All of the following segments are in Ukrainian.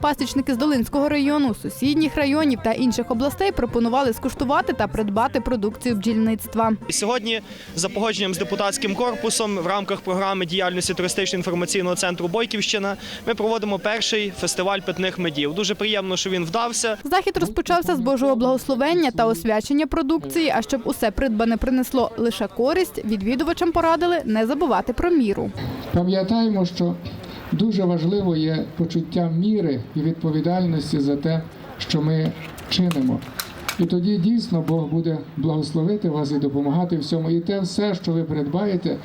Пасічники з Долинського району, сусідніх районів та інших областей пропонували скуштувати та придбати продукцію бджільництва. Сьогодні за погодженням з депутатським корпусом в рамках програми діяльності туристично-інформаційного центру Бойківщина ми проводимо перший фестиваль питних медів. Дуже приємно, що він вдався. Захід розпочався з Божого благословення та освячення продукції. А щоб усе придбане принесло лише користь, відвідувачам порадили не забувати про міру. Пам'ятаємо, що дуже важливо є почуття міри і відповідальності за те, що ми чинимо. І тоді дійсно Бог буде благословити вас і допомагати всьому. І те все, що ви придбаєте,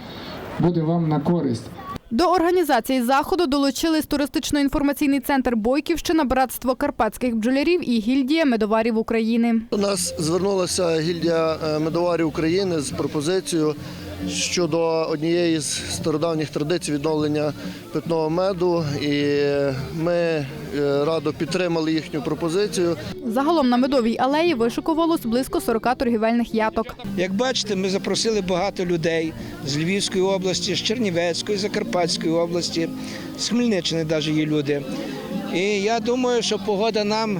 буде вам на користь. До організації заходу долучились туристично-інформаційний центр Бойківщина, братство карпатських бджолярів і гільдія медоварів України. До нас звернулася гільдія е, медоварів України з пропозицією щодо однієї з стародавніх традицій відновлення питного меду, і ми е, радо підтримали їхню пропозицію. Загалом на медовій алеї вишикувалось близько 40 торгівельних яток. Як бачите, ми запросили багато людей з Львівської області, з Чернівецької, Закарпатської області, з Хмельниччини навіть є люди. І я думаю, що погода нам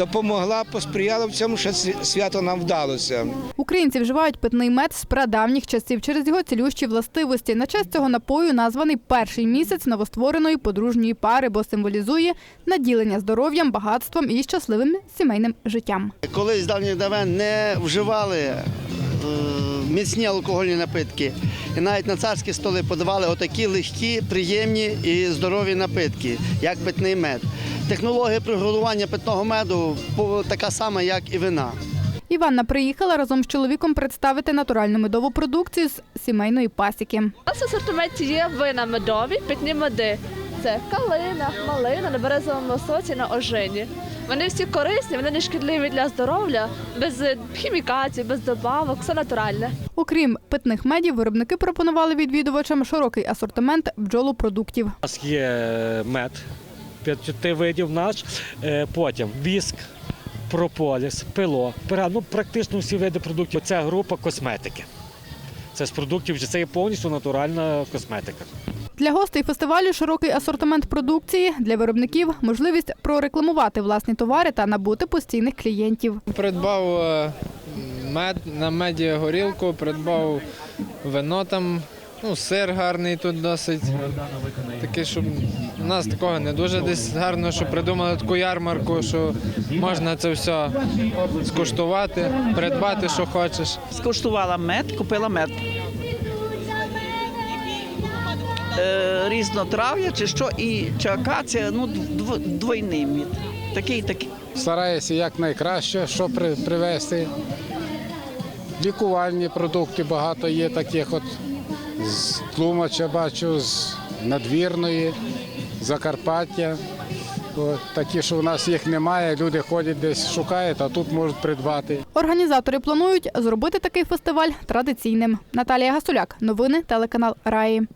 допомогла, посприяла в цьому, що свято нам вдалося. Українці вживають питний мед з прадавніх часів через його цілющі властивості. На честь цього напою названий перший місяць новоствореної подружньої пари, бо символізує наділення здоров'ям, багатством і щасливим сімейним життям. Колись давні давніх давен не вживали міцні алкогольні напитки. І навіть на царські столи подавали отакі легкі, приємні і здорові напитки, як питний мед. Технологія приготування питного меду така сама, як і вина. Іванна приїхала разом з чоловіком представити натуральну медову продукцію з сімейної пасіки. У нас в асортименті є вина медові, питні меди. Це калина, малина на березовому соці на ожині. Вони всі корисні, вони не шкідливі для здоров'я, без е, хімікатів, без добавок, все натуральне. Окрім питних медів, виробники пропонували відвідувачам широкий асортимент бджолопродуктів. У нас є мед п'яти видів наш, е, потім віск, прополіс, пило, пера, ну практично всі види продуктів. Це група косметики. Це з продуктів, це є повністю натуральна косметика. Для гостей фестивалю широкий асортимент продукції, для виробників можливість прорекламувати власні товари та набути постійних клієнтів. Придбав е, мед на меді горілку, придбав вино там, ну, сир гарний тут досить. Такий, щоб у нас такого не дуже десь гарно, що придумали таку ярмарку, що можна це все скуштувати, придбати, що хочеш. Скуштувала мед, купила мед. Е, різнотрав'я чи що, і чи акація, ну дв- двойний мід. Такий такий. Стараюся якнайкраще, що при, привезти. Лікувальні продукти багато є таких от з Тлумача бачу, з надвірної, Закарпаття. От, такі, що у нас їх немає, люди ходять десь шукають, а тут можуть придбати. Організатори планують зробити такий фестиваль традиційним. Наталія Гасуляк, новини телеканал Раї.